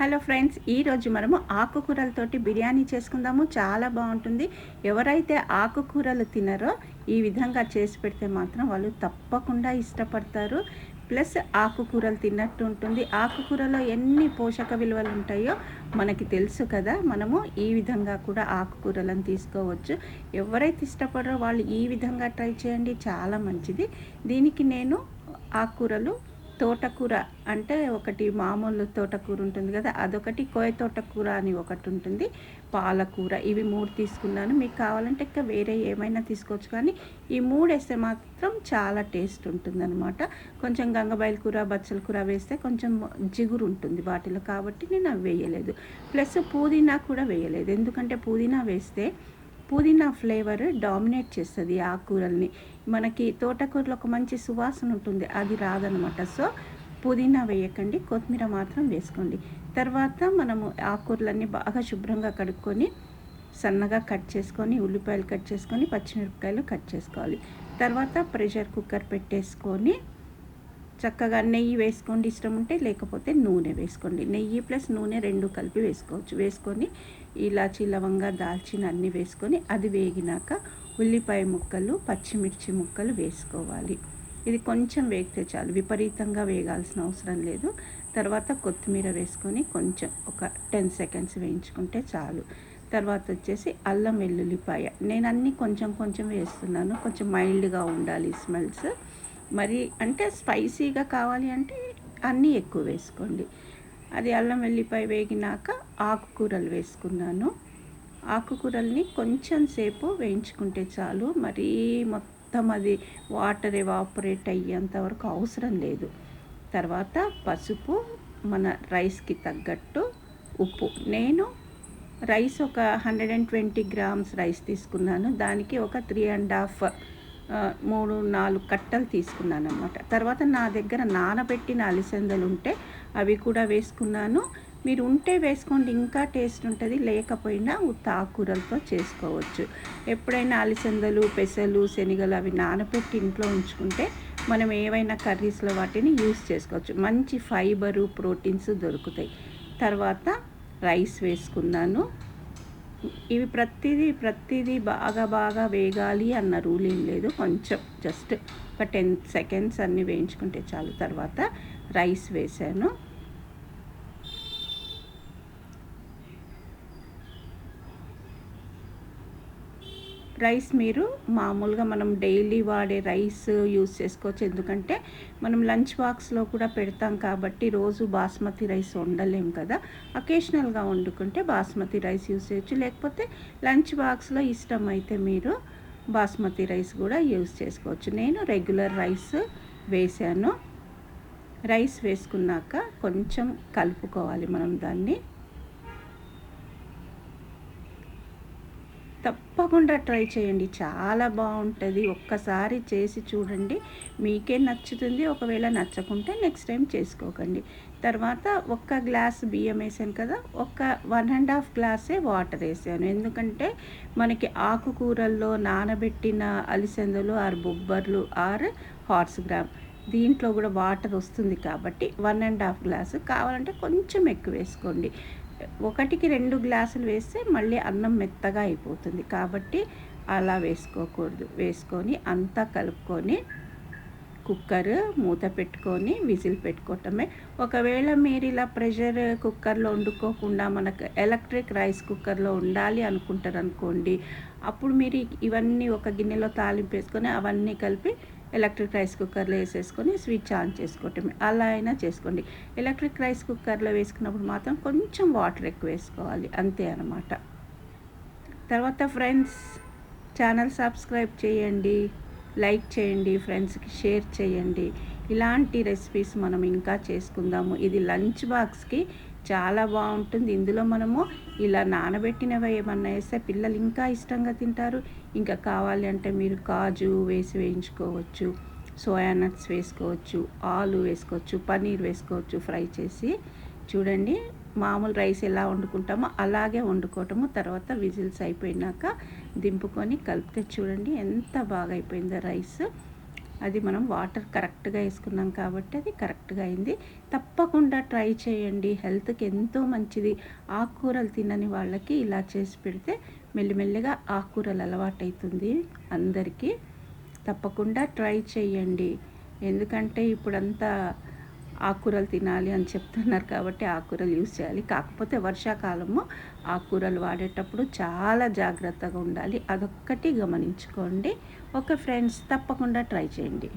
Hello friends ఈరోజు మనము ఆకుకూరలతోటి బిర్యానీ చేసుకుందాము. చాలా బాగుంటుంది. ఎవరైతే ఆకుకూరలు తినరో ఈ విధంగా చేసి పెడితే మాత్రం వాళ్ళు తప్పకుండా ఇష్టపడతారు. ప్లస్ ఆకుకూరలు తిన్నట్టు ఉంటుంది. ఆకుకూరలో ఎన్ని పోషక విలువలు ఉంటాయో మనకి తెలుసు కదా. మనము ఈ విధంగా కూడా ఆకుకూరలను తీసుకోవచ్చు. ఎవరైతే ఇష్టపడరో వాళ్ళు ఈ విధంగా ట్రై చేయండి. చాలా మంచిది. దీనికి నేను ఆకుకూరలు తోటకూర అంటే ఒకటి మామూలు తోటకూర ఉంటుంది కదా అదొకటి కోయ తోటకూర అని ఒకటి ఉంటుంది. పాలకూర ఇవి మూడు తీసుకున్నాను. మీకు కావాలంటే ఇంకా వేరే ఏమైనా తీసుకోవచ్చు కానీ ఈ మూడు వేస్తే మాత్రం చాలా టేస్ట్ ఉంటుంది అనమాట కొంచెం గంగబాయిల కూర బచ్చల కూర వేస్తే కొంచెం జిగురు ఉంటుంది వాటిలో కాబట్టి నేను అవి వేయలేదు. ప్లస్ పుదీనా కూడా వేయలేదు. ఎందుకంటే పుదీనా వేస్తే పుదీనా ఫ్లేవర్ డామినేట్ చేస్తుంది ఆకుకూరల్ని. మనకి తోటకూరలో ఒక మంచి సువాసన ఉంటుంది అది రాదనమాట. సో పుదీనా వేయకండి కొత్తిమీర మాత్రం వేసుకోండి. తర్వాత మనము ఆకుకూరలన్నీ బాగా శుభ్రంగా కడుక్కొని సన్నగా కట్ చేసుకొని ఉల్లిపాయలు కట్ చేసుకొని పచ్చిమిరపకాయలు కట్ చేసుకోవాలి. తర్వాత ప్రెషర్ కుక్కర్ పెట్టేసుకొని చక్కగా నెయ్యి వేసుకోండి ఇష్టం ఉంటే లేకపోతే నూనె వేసుకోండి. నెయ్యి ప్లస్ నూనె రెండు కలిపి వేసుకోవచ్చు. వేసుకొని ఇలాచి లవంగా దాల్చిన అన్నీ వేసుకొని అది వేగినాక ఉల్లిపాయ ముక్కలు పచ్చిమిర్చి ముక్కలు వేసుకోవాలి. ఇది కొంచెం వేగితే చాలు. విపరీతంగా వేగాల్సిన అవసరం లేదు. తర్వాత కొత్తిమీర వేసుకొని కొంచెం ఒక టెన్ సెకండ్స్ వేయించుకుంటే చాలు. తర్వాత వచ్చేసి అల్లం వెల్లుల్లిపాయ. నేను అన్నీ కొంచెం కొంచెం వేస్తున్నాను. కొంచెం మైల్డ్గా ఉండాలి స్మెల్స్. మరి అంటే స్పైసీగా కావాలి అంటే అన్నీ ఎక్కువ వేసుకోండి. అది అల్లం వెల్లిపాయ వేగినాక ఆకుకూరలు వేసుకున్నాను. ఆకుకూరల్ని కొంచెం సేపు వేయించుకుంటే చాలు. మరీ మొత్తం అది వాటర్ ఎవాపరేట్ అయ్యేంత వరకు అవసరం లేదు. తర్వాత పసుపు మన రైస్కి తగ్గట్టు ఉప్పు. నేను రైస్ ఒక hundred and twenty grams rice తీసుకున్నాను. దానికి ఒక త్రీ అండ్ హాఫ్ మూడు నాలుగు కట్టలు తీసుకున్నాను అనమాట తర్వాత నా దగ్గర నానబెట్టిన అలిసందలు ఉంటే అవి కూడా వేసుకున్నాను. మీరు ఉంటే వేసుకోండి ఇంకా టేస్ట్ ఉంటుంది. లేకపోయినా ఉత్త ఆకుకూరలతో చేసుకోవచ్చు. ఎప్పుడైనా అలిసందలు పెసలు శనగలు అవి నానబెట్టి ఇంట్లో ఉంచుకుంటే మనం ఏవైనా కర్రీస్లో వాటిని యూస్ చేసుకోవచ్చు. మంచి ఫైబరు ప్రోటీన్స్ దొరుకుతాయి. తర్వాత రైస్ వేసుకున్నాను. ఇవి ప్రతిదీ ప్రతిదీ బాగా బాగా వేగాలి అన్న రూల్ ఏం లేదు. కొంచెం జస్ట్ ఒక టెన్ సెకండ్స్ అన్నీ వేయించుకుంటే చాలు. తర్వాత రైస్ వేసాను. రైస్ మీరు మామూలుగా మనం డైలీ వాడే రైస్ యూస్ చేసుకోవచ్చు. ఎందుకంటే మనం లంచ్ బాక్స్లో కూడా పెడతాం కాబట్టి రోజు బాస్మతి రైస్ వండలేం కదా. అకేషనల్గా వండుకుంటే బాస్మతి రైస్ యూస్ చేయొచ్చు. లేకపోతే లంచ్ బాక్స్లో ఇష్టం అయితే మీరు బాస్మతి రైస్ కూడా యూస్ చేసుకోవచ్చు. నేను రెగ్యులర్ రైస్ వేసాను. రైస్ వేసుకున్నాక కొంచెం కలుపుకోవాలి మనం దాన్ని. తప్పకుండా ట్రై చేయండి. చాలా బాగుంటుంది. ఒక్కసారి చేసి చూడండి. మీకే నచ్చుతుంది. ఒకవేళ నచ్చకుంటే నెక్స్ట్ టైం చేసుకోకండి. తర్వాత ఒక్క గ్లాస్ బియ్యం వేసాను కదా ఒక వన్ అండ్ హాఫ్ గ్లాసే వాటర్ వేసాను. ఎందుకంటే మనకి ఆకుకూరల్లో నానబెట్టిన అలిసెందలు ఆర్ బొబ్బర్లు ఆర్ హార్స్ గ్రామ్ దీంట్లో కూడా వాటర్ వస్తుంది కాబట్టి వన్ అండ్ హాఫ్ గ్లాసు కావాలంటే కొంచెం ఎక్కువ వేసుకోండి. ఒకటికి రెండు గ్లాసులు వేస్తే మళ్ళీ అన్నం మెత్తగా అయిపోతుంది. కాబట్టి అలా వేసుకోకూడదు. వేసుకొని అంతా కలుపుకొని కుక్కర్ మూత పెట్టుకొని విజిల్ పెట్టుకోవటమే. ఒకవేళ మీరు ఇలా ప్రెషర్ కుక్కర్లో వండుకోకుండా మనకు ఎలక్ట్రిక్ రైస్ కుక్కర్లో ఉండాలి అనుకుంటారు అనుకోండి అప్పుడు మీరు ఇవన్నీ ఒక గిన్నెలో తాలింపు వేసుకొని అవన్నీ కలిపి ఎలక్ట్రిక్ రైస్ కుక్కర్లో వేసేసుకొని స్విచ్ ఆన్ చేసుకోవటమే అలా అయినా చేసుకోండి. ఎలక్ట్రిక్ రైస్ కుక్కర్లో వేసుకున్నప్పుడు మాత్రం కొంచెం వాటర్ ఎక్కువ వేసుకోవాలి. అంతే అనమాట తర్వాత ఫ్రెండ్స్ ఛానల్ సబ్స్క్రైబ్ చేయండి. లైక్ చేయండి. ఫ్రెండ్స్కి షేర్ చేయండి. ఇలాంటి రెసిపీస్ మనం ఇంకా చేసుకుందాము. ఇది లంచ్ బాక్స్కి చాలా బాగుంటుంది. ఇందులో మనము ఇలా నానబెట్టినవి ఏమన్నా వేస్తే పిల్లలు ఇంకా ఇష్టంగా తింటారు. ఇంకా కావాలి అంటే మీరు కాజు వేసి వేయించుకోవచ్చు సోయా నట్స్ వేసుకోవచ్చు ఆలు వేసుకోవచ్చు పన్నీర్ వేసుకోవచ్చు ఫ్రై చేసి చూడండి మామూలు రైస్ ఎలా వండుకుంటామో అలాగే వండుకోవటము. తర్వాత విజిల్స్ అయిపోయినాక దింపుకొని కలిపితే చూడండి ఎంత బాగా అయిపోయిందో రైస్. అది మనం వాటర్ కరెక్ట్గా వేసుకున్నాం కాబట్టి అది కరెక్ట్గా అయింది. తప్పకుండా ట్రై చేయండి. హెల్త్కి ఎంతో మంచిది. ఆకుకూరలు తినని వాళ్ళకి ఇలా చేసి పెడితే మెల్లిమెల్లిగా ఆకుకూరలు అలవాటవుతుంది అందరికీ. తప్పకుండా ట్రై చేయండి. ఎందుకంటే ఇప్పుడంతా ఆకుకూరలు తినాలి అని చెప్తున్నారు కాబట్టి ఆకుకూరలు యూస్ చేయాలి. కాకపోతే వర్షాకాలము ఆకుకూరలు వాడేటప్పుడు చాలా జాగ్రత్తగా ఉండాలి. అదొక్కటి గమనించుకోండి. ఓకే ఫ్రెండ్స్ తప్పకుండా ట్రై చేయండి.